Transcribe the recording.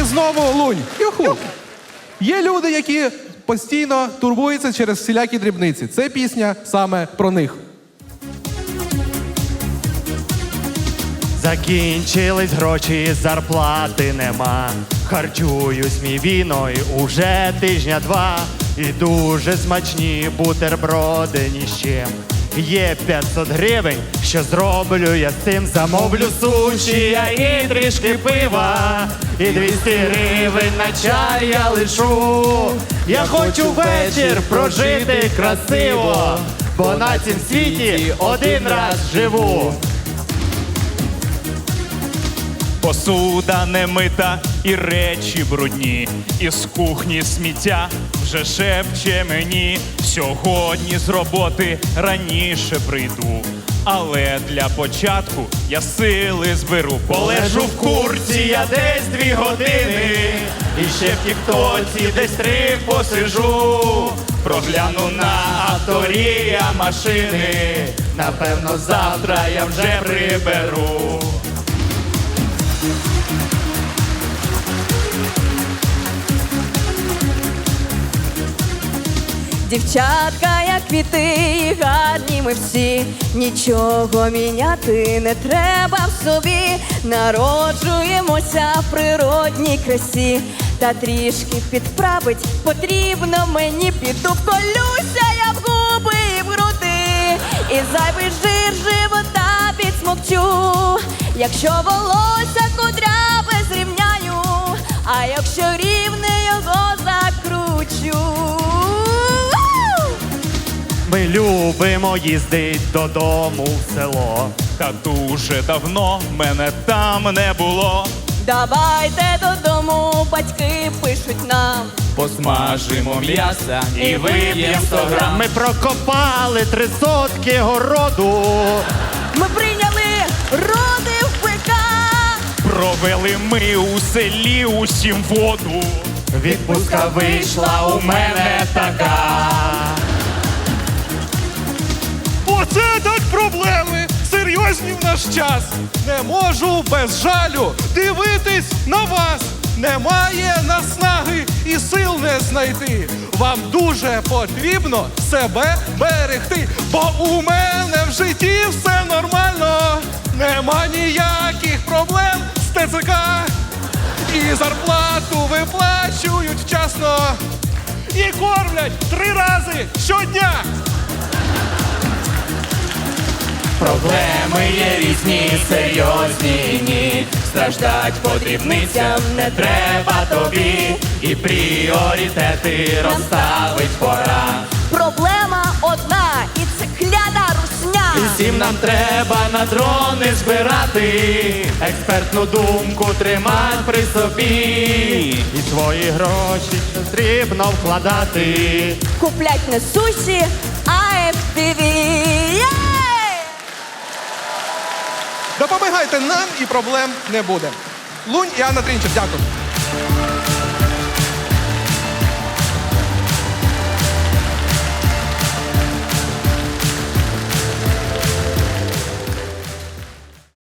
вами знову лунь. Юху. Є люди, які постійно турбуються через всілякі дрібниці. Це пісня саме про них. Закінчились гроші, зарплати нема. Харчуюсь мій віною уже тижня два. І дуже смачні бутерброди ні з чим. Є 500 гривень, що зроблю я з цим. Замовлю суші, я і трішки пива. І 200 гривень на чай я лишу. Я хочу вечір прожити красиво, бо на цім світі один раз живу. Посуда не мита і речі брудні, і з кухні сміття вже шепче мені. Сьогодні з роботи раніше прийду. Але для початку я сили зберу. Полежу в курці я десь дві години, і ще в тіктоці десь три посижу. Прогляну на авторія машини. Напевно, завтра я вже приберу. Дівчатка, як квіти, і гарні ми всі, нічого міняти не треба в собі. Народжуємося в природній красі, та трішки підправить потрібно мені. Піду вколюся я в губи і в груди, і зайвий жир живота підсмокчу. Якщо волосся кудряве зрівняю, а якщо рівне його закручу. Ми любимо їздить додому в село. Та дуже давно мене там не було. Давайте додому, батьки пишуть нам. Посмажимо м'яса і вип'ємо 100 грам. Ми прокопали три сотки городу. Ми прийняли ми у селі усім воду. Відпустка вийшла у мене така. Оце так проблеми! Серйозні в наш час! Не можу без жалю дивитись на вас! Немає наснаги і сил не знайти. Вам дуже потрібно себе берегти, бо у мене в житті все нормально. Нема ніяких проблем ТЦК. І зарплату виплачують вчасно. І кормлять три рази щодня. Проблеми є різні, серйозні ні. Страждать по дрібницям не треба тобі. І пріоритети розставить пора. Проблема всім нам треба на дрони збирати, експертну думку тримать при собі. І свої гроші потрібно вкладати. Куплять не суші, а FPV. Єй! Допомагайте нам і проблем не буде. Лунь і Анна Трінчер, дякую.